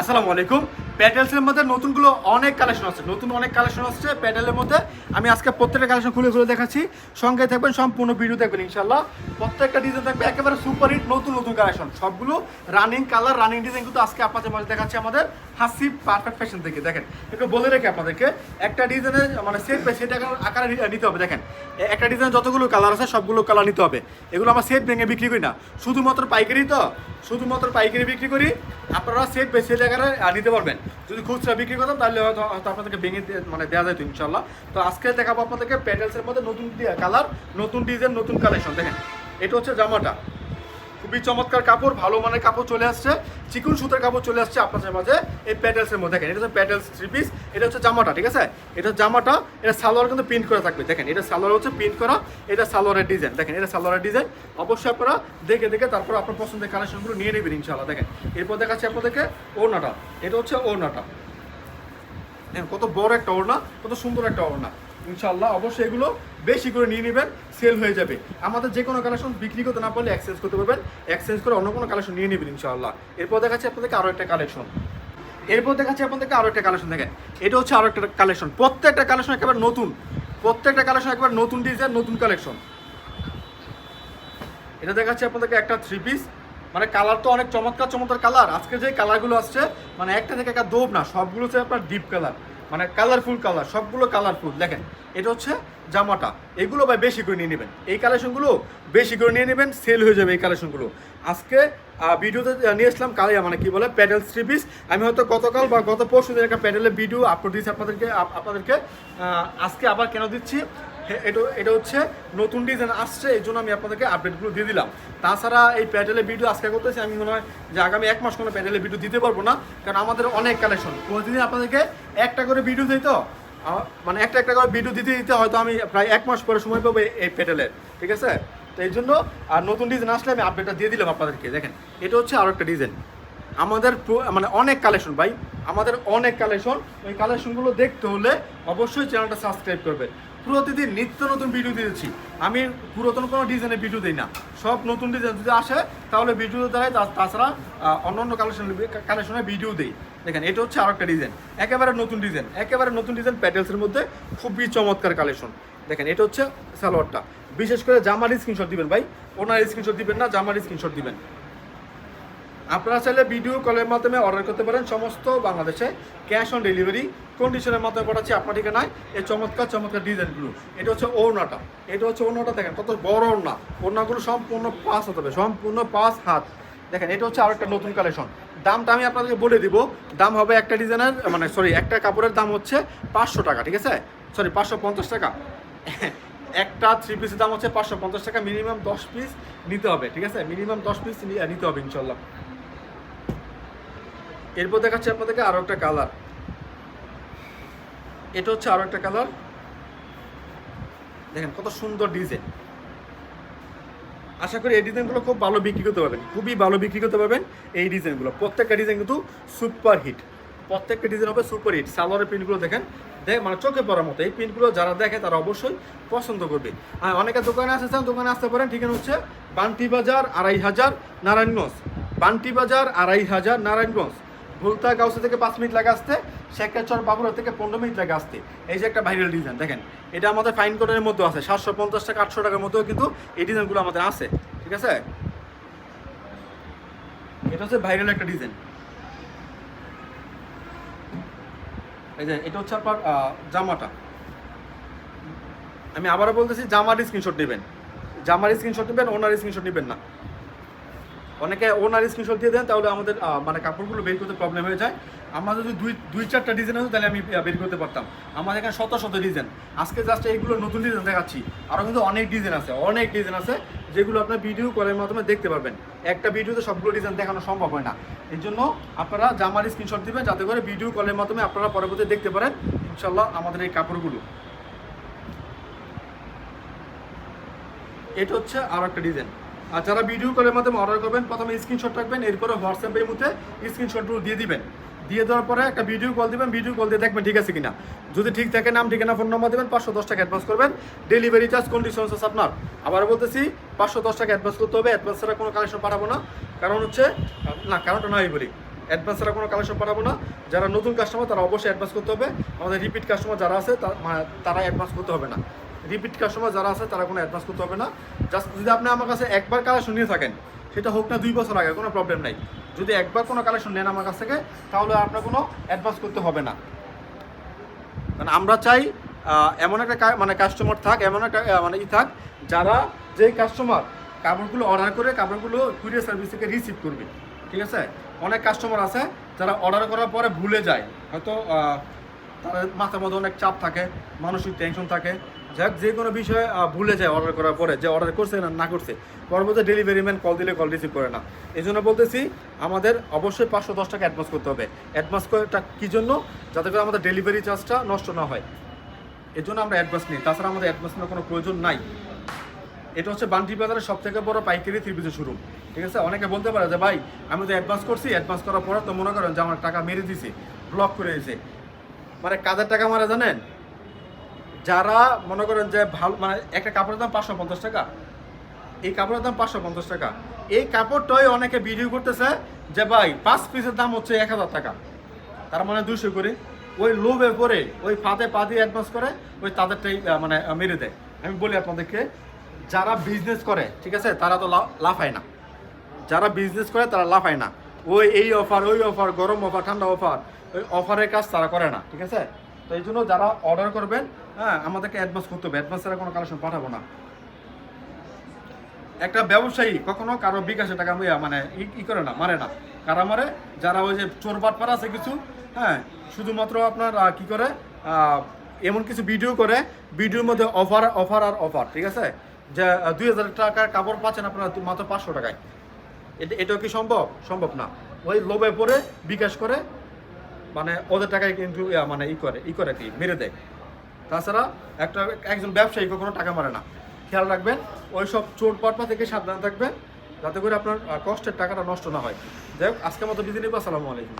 আসসালামু আলাইকুম। প্যাটেলসের মধ্যে নতুনগুলো অনেক কালেকশন আছে। নতুন অনেক কালেকশন আসছে প্যাটেলের মধ্যে। আমি আজকে প্রত্যেকটা কালেকশন খুলে খুলে দেখাচ্ছি। সঙ্গে থাকবেন, সম্পূর্ণ ভিডিও দেখবেন ইনশাল্লাহ প্রত্যেকটা ডিজাইন থাকবে একেবারে সুপার হিট নতুন নতুন কালেকশন সবগুলো রানিং কালার রানিং ডিজাইন কিন্তু আজকে আপনাদের মাঝে দেখাচ্ছি আমাদের হাসি পারফেক্ট ফ্যাশন থেকে। দেখেন, একটু বলে রেখে আপনাদেরকে, একটা ডিজাইনের মানে সেট সেট আকারে নিতে হবে। দেখেন একটা ডিজাইন যতগুলো কালার আছে, সবগুলো কালার নিতে হবে। এগুলো আমরা সেট ভেঙে বিক্রি করি না। শুধুমাত্র পাইকারি তো? শুধুমাত্র পাইকারি বিক্রি করি, আপনারা সেট বেশি জায়গায় নিতে পারবেন। যদি খুচরা বিক্রি করতাম, তাহলে হয়তো আপনাদেরকে ভেঙে মানে দেওয়া যেত ইনশাল্লাহ তো আজকে দেখাবো আপনাদেরকে প্যাটেলসের মধ্যে নতুন কালার নতুন ডিজাইন নতুন কালেকশন দেখেন, এটা হচ্ছে জামাটা। খুবই চমৎকার কাপড়, ভালো মানের কাপড় চলে আসছে। চিকুন সুতার কাপড় চলে আসছে আপনাদের মাঝে এই প্যাটেলসের মধ্যে। দেখেন, এটা হচ্ছে প্যাটেলস থ্রি পিস এটা হচ্ছে জামাটা, ঠিক আছে? এটা জামাটা, এটা সালোয়ার কিন্তু প্রিন্ট করা থাকবে। দেখেন, এটা সালোয়ার হচ্ছে প্রিন্ট করা, এটা সালোয়ারের ডিজাইন দেখেন, এটা সালোয়ারের ডিজাইন অবশ্যই আপনারা দেখে দেখে তারপর আপনার পছন্দের কালেকশনগুলো নিয়ে নেবেন ইনশাআল্লাহ। দেখেন, এরপর দেখাচ্ছি আপনাদেরকে ওড়নাটা। এটা হচ্ছে ওড়নাটা। কত বড় একটা ওড়না, কত সুন্দর একটা ওড়না। ইনশাল্লাহ অবশ্যই এগুলো বেশি করে নিয়ে নেবেন সেল হয়ে যাবে। আমাদের যে কোনো কালেকশন বিক্রি করতে না পারলে এক্সচেঞ্জ করতে পারবেন এক্সচেঞ্জ করে অন্য কোনো কালেকশন নিয়ে নেবেন ইনশাল্লাহ এরপর দেখাচ্ছি আপনাদেরকে আরও একটা কালেকশন এরপর দেখাচ্ছি আপনাদেরকে আরও একটা কালেকশন দেখেন। এটা হচ্ছে আরও একটা কালেকশন প্রত্যেকটা কালেকশন একেবারে নতুন। প্রত্যেকটা কালেকশন একেবারে নতুন ডিজাইন নতুন কালেকশন এটা দেখাচ্ছি আপনাদেরকে একটা থ্রি পিস মানে কালার তো অনেক চমৎকার চমৎকার কালার আজকে যে কালারগুলো আসছে মানে একটা থেকে একটা দোব না, সবগুলো হচ্ছে আপনার ডিপ কালার মানে কালারফুল কালার সবগুলো কালারফুল দেখেন, এটা হচ্ছে জামাটা। এগুলো ভাই বেশি করে নিয়ে নেবেন। এই কালেকশনগুলো বেশি করে নিয়ে নেবেন সেল হয়ে যাবে এই কালেকশনগুলো আজকে ভিডিওতে নিয়ে আসলাম কালে মানে কি বলে, প্যাডেল থ্রি পিস আমি হয়তো গতকাল বা গত পরশু দিন একটা প্যাডেলের ভিডিও আপলোড দিয়েছি আপনাদেরকে আপনাদেরকে। আজকে আবার কেন দিচ্ছি? এটা এটা হচ্ছে নতুন ডিজাইন আসছে, এই জন্য আমি আপনাদেরকে আপডেটগুলো দিয়ে দিলাম। তাছাড়া এই প্যাডেলের ভিডিও আজকে করতেছি, আমি মনে হয় যে আগামী এক মাস কোনো প্যাডেলের ভিডিও দিতে পারব না, কারণ আমাদের অনেক কালেকশন প্রতিদিন আপনাদেরকে একটা করে ভিডিও দিই তো? মানে একটা একটা করে ভিডিও দিতে দিতে হয়তো আমি প্রায় এক মাস পরে সময় পাবো এই- প্যাডেলের ঠিক আছে? তো এই জন্য, আর নতুন ডিজাইন আসলে আমি আপডেটটা দিয়ে দিলাম আপনাদেরকে, দেখেন। এটা হচ্ছে আরও একটা ডিজাইন আমাদের মানে অনেক কালেকশন ভাই, আমাদের অনেক কালেকশন ওই কালেকশনগুলো দেখতে হলে অবশ্যই চ্যানেলটা সাবস্ক্রাইব করবে। প্রতিদিন নিত্য নতুন ভিডিও দিয়েছি আমি পুরাতন কোনো ডিজাইনের ভিডিও দিই না। সব নতুন ডিজাইন যদি আসে, তাহলে ভিডিও দ্বারাই তাছাড়া অন্য অন্য কালেকশন কালেকশনের ভিডিও দিই। দেখেন, এটা হচ্ছে আরেকটা ডিজাইন একেবারে নতুন ডিজাইন একেবারে নতুন ডিজাইন প্যাটেলসের মধ্যে খুবই চমৎকার কালেকশন দেখেন, এটা হচ্ছে সালোয়ারটা। বিশেষ করে জামার স্ক্রিনশট দিবেন ভাই। ওনার স্ক্রিনশট দিবেন না, জামার স্ক্রিনশট দিবেন। আপনারা চাইলে ভিডিও কলের মাধ্যমে অর্ডার করতে পারেন। সমস্ত বাংলাদেশে ক্যাশ অন ডেলিভারি কন্ডিশনের মাধ্যমে পাঠাচ্ছি আপনার ঠিকানায় এই চমৎকার চমৎকার ডিজাইনগুলো এটা হচ্ছে ওড়নাটা। এটা হচ্ছে ওড়নাটা দেখেন, কত বড় ওড়না। ওড়নাগুলো সম্পূর্ণ পাঁচ হাত হবে, সম্পূর্ণ পাঁচ হাত। দেখেন, এটা হচ্ছে আরেকটা নতুন কালেকশন দামটা আমি আপনাদেরকে বলে দিব। দাম হবে একটা ডিজাইনের মানে সরি একটা কাপড়ের দাম হচ্ছে পাঁচশো টাকা, ঠিক আছে? সরি পাঁচশো পঞ্চাশ টাকা। একটা থ্রি পিসের দাম হচ্ছে পাঁচশো পঞ্চাশ টাকা। মিনিমাম দশ পিস নিতে হবে, ঠিক আছে? মিনিমাম দশ পিস নিতে হবে, ইনশাল্লাহ। এরপর দেখাচ্ছি আপনাদেরকে আরও একটা কালার এটা হচ্ছে আরও একটা কালার দেখেন কত সুন্দর ডিজাইন আশা করি এই ডিজাইনগুলো খুব ভালো বিক্রি করতে পারবেন। খুবই ভালো বিক্রি করতে পারবেন এই ডিজাইনগুলো প্রত্যেকটা ডিজাইন কিন্তু সুপার হিট প্রত্যেকটা ডিজাইন হবে সুপার হিট সালোয়ারের প্রিন্টগুলো দেখেন। দেখ মানে চোখে পড়ার মতো। এই প্রিন্টগুলো যারা দেখে, তারা অবশ্যই পছন্দ করবে। আর অনেকে দোকানে আসতে চান, দোকানে আসতে পারেন। ঠিকানা হচ্ছে বান্টি বাজার আড়াই হাজার নারায়ণগঞ্জ। বান্টি বাজার আড়াই হাজার নারায়ণগঞ্জ। ভুলতা গাউসে থেকে পাঁচ মিনিট লাগে আসতে শেখাচর বাবুরা থেকে পনেরো মিনিট লাগে আসতে। এই যে একটা ভাইরাল ডিজাইন দেখেন। এটা আমাদের ফাইন কোডের মধ্যে আছে। সাতশো পঞ্চাশ টাকা, আটশো টাকার মধ্যেও কিন্তু এই ডিজাইনগুলো আমাদের আছে। ঠিক আছে? এটা হচ্ছে ভাইরাল একটা ডিজাইন এই যে, এটা হচ্ছে আপনার জামাটা। আমি আবারও বলতেছি, জামার স্ক্রিনশট নেবেন। জামার স্ক্রিনশট নেবেন, ওনার স্ক্রিনশট নেবেন না। অনেকে ওনার স্ক্রিনশট দিয়ে দেন, তাহলে আমাদের মানে কাপড়গুলো বের করতে প্রবলেম হয়ে যায়। আমরা যদি দুই দুই চারটা ডিজাইন হতো তাহলে আমি বের করতে পারতাম। আমাদের এখানে শত শত ডিজাইন আজকে জাস্ট এইগুলো নতুন ডিজাইন দেখাচ্ছি। আরও কিন্তু অনেক ডিজাইন আছে, অনেক ডিজাইন আছে, যেগুলো আপনার ভিডিও কলের মাধ্যমে দেখতে পারবেন। একটা ভিডিওতে সবগুলো ডিজাইন দেখানো সম্ভব হয় না। এর জন্য আপনারা জামার স্ক্রিনশট দিবেন, যাতে করে ভিডিও কলের মাধ্যমে আপনারা পরবর্তী দেখতে পারেন ইনশাল্লাহ আমাদের এই কাপড়গুলো। এটা হচ্ছে আরও একটা ডিজাইন আর যারা ভিডিও কলের মাধ্যমে অর্ডার করবেন, প্রথমে স্ক্রিনশট রাখবেন এরপরে হোয়াটসঅ্যাপের মধ্যে স্ক্রিনশটগুলো দিয়ে দিবেন। দিয়ে দেওয়ার পরে একটা ভিডিও কল দিবেন ভিডিও কল দিয়ে দেখবেন ঠিক আছে কিনা। যদি ঠিক থাকে নাম, ঠিকানা ফোন নম্বর দেবেন, পাঁচশো দশ টাকা অ্যাডভান্স করবেন। ডেলিভারি চার্জ কন্ডিশন আছে আপনার। আবার বলতেছি, পাঁচশো দশ টাকা অ্যাডভান্স করতে হবে অ্যাডভান্স ছাড়া কোনো কালেকশন পাঠাবো না। কারণ হচ্ছে, না, কারণটা নয় বলি। অ্যাডভান্স ছাড়া কোনো কালেকশন পাঠাবো না। যারা নতুন কাস্টমার তারা অবশ্যই অ্যাডভান্স করতে হবে। আমাদের রিপিট কাস্টমার যারা আছে, তা- মা- তারা অ্যাডভান্স করতে হবে না। রিপিট কাস্টমার যারা আছে, তারা কোনো অ্যাডভান্স করতে হবে না। জাস্ট যদি আপনি আমার কাছে একবার কালেকশন নিয়ে থাকেন, সেটা হোক না দুই বছর আগে, কোনো প্রবলেম নাই। যদি একবার কোনো কালেকশন নেন আমার কাছ থেকে, তাহলে আপনার কোনো অ্যাডভান্স করতে হবে না। মানে আমরা চাই এমন একটা মানে কাস্টমার থাক, এমন একটা মানে ই থাক, যারা যেই কাস্টমার কাপড়গুলো অর্ডার করে, কাপড়গুলো কুরিয়ার সার্ভিস থেকে রিসিভ করবে। ঠিক আছে? অনেক কাস্টমার আছে, যারা অর্ডার করার পরে ভুলে যায়। হয়তো তাদের মাথার মধ্যে অনেক চাপ থাকে, মানসিক টেনশন থাকে। যাক, যে কোনো বিষয়ে ভুলে যায় অর্ডার করার পরে, যে অর্ডার করছে না না করছে পরবর্তী ডেলিভারি ম্যান কল দিলে কল রিসিভ করে না। এই জন্য বলতেছি, আমাদের অবশ্যই পাঁচশো দশ টাকা অ্যাডভান্স করতে হবে। অ্যাডভান্স করাটা কী জন্য? যাতে করে আমাদের ডেলিভারি চার্জটা নষ্ট না হয়। এর জন্য আমরা অ্যাডভান্স নিই। তাছাড়া আমাদের অ্যাডভান্স নেওয়ার কোনো প্রয়োজন নাই। এটা হচ্ছে বান্টি বাজারের সব থেকে বড় পাইকারি পিসের শুরু ঠিক আছে? অনেকে বলতে পারে যে, ভাই, আমি তো অ্যাডভান্স করছি। অ্যাডভান্স করার পরে তো মনে করেন যে আমার টাকা মেরে দিছে ব্লক করে দিয়েছে মানে কাদের টাকা মারা জানেন? যারা মনে করেন যে ভালো মানে একটা কাপড়ের দাম পাঁচশো পঞ্চাশ টাকা, এই কাপড়ের দাম পাঁচশো পঞ্চাশ টাকা। এই কাপড়টাই অনেকে ভিডিও করতেছে যে ভাই, পাঁচ পিসের দাম হচ্ছে এক হাজার টাকা। তার মানে দুশো করে ওই লোভে পরে ওই ফাঁদে পা দিয়ে অ্যাডভান্স করে, ওই তাদেরটাই মানে মেরে দেয়। আমি বলি আপনাদেরকে, যারা বিজনেস করে, ঠিক আছে, তারা তো লাফায় না। যারা বিজনেস করে, তারা লাফায় না। ওই এই অফার ওই অফার গরম অফার ঠান্ডা অফার ওই অফারের কাজ তারা করে না, ঠিক আছে? তো এই জন্য যারা অর্ডার করবেন হ্যাঁ আমাদেরকে অ্যাডভান্স করতে হবে। অ্যাডভান্স ছাড়া কোনো কালেকশন পাঠাবো না। একটা ব্যবসায়ী কখনো কারও বিকাশে টাকা মানে ই- করে না, মারে না। কারা মারে? যারা ওই যে চোর বাটপার আছে কিছু হ্যাঁ শুধুমাত্র আপনার কি করে? এমন কিছু ভিডিও করে ভিডিওর মধ্যে অফার অফার আর অফার ঠিক আছে? যে দুই হাজার টাকার কাপড় পাচ্ছেন আপনারা মাত্র পাঁচশো টাকায়। এটা, এটাও কি সম্ভব? সম্ভব না। ওই লোভে পড়ে বিকাশ করে মানে ওদের টাকায় কিন্তু মানে ই করে ই করে কি, মেরে দেয়। তাছাড়া একটা, একজন ব্যবসায়ী কখনো টাকা মারে না। খেয়াল রাখবেন ওই সব চোর পটপা থেকে সাবধান থাকবেন, যাতে করে আপনার কষ্টের টাকাটা নষ্ট না হয়। যাই হোক, আজকের মতো বিদিনী আসসালামু আলাইকুম।